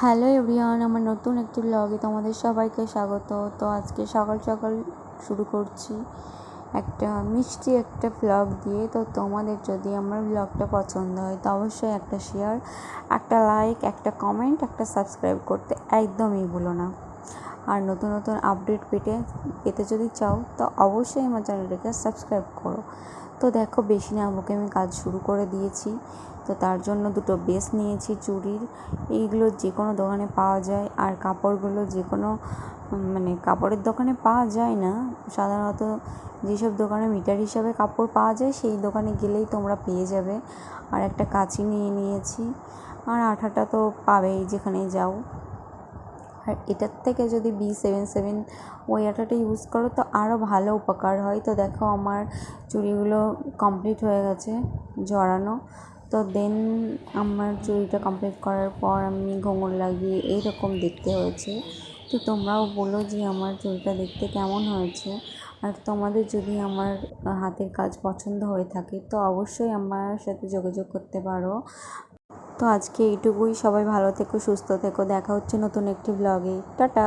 Hello everyone আমার নতুন একটি ব্লগে তোমাদের সবাইকে স্বাগত। তো আজকে সকাল সকাল শুরু করছি একটা মিষ্টি একটা ব্লগ দিয়ে। তো তোমাদের যদি আমার ব্লগটা পছন্দ হয়, তো অবশ্যই একটা শেয়ার একটা লাইক একটা কমেন্ট একটা সাবস্ক্রাইব করতে একদমই ভুলো না। আর নতুন নতুন আপডেট পেতে পেতে যদি চাও, তো অবশ্যই আমার চ্যানেলটাকে সাবস্ক্রাইব করো। তো দেখো, বেশি না আমাকে আমি কাজ শুরু করে দিয়েছি। তো তার জন্য দুটো বেস নিয়েছি, চুড়ির। এইগুলো যে কোনো দোকানে পাওয়া যায়। আর কাপড়গুলো যে কোনো মানে কাপড়ের দোকানে পাওয়া যায় না। সাধারণত যেসব দোকানে মিটার হিসাবে কাপড় পাওয়া যায়, সেই দোকানে গেলেই তোমরা পেয়ে যাবে। আর একটা কাঁচি নিয়ে নিয়েছি। আর আঠাটা তো পাবেই যেখানে যাও। আর এটার থেকে যদি বি সেভেন সেভেন ওই আটাটা ইউজ করো, তো আরও ভালো উপকার হয়। তো দেখো আমার চুড়িগুলো কমপ্লিট হয়ে গেছে জড়ানো। তো দেন আমার চুড়িটা কমপ্লিট করার পর আমি ঘুঙুর লাগিয়ে এইরকম দেখতে হয়েছে। তো তোমরাও বলো যে আমার চুড়িটা দেখতে কেমন হয়েছে। আর তোমাদের যদি আমার হাতের কাজ পছন্দ হয়ে থাকে, তো অবশ্যই আমার সাথে যোগাযোগ করতে পারো। তো আজকে এইটুকুই। সবাই ভালো থেকো সুস্থ থেকো। দেখা হচ্ছে নতুন একটি ব্লগে টাটা!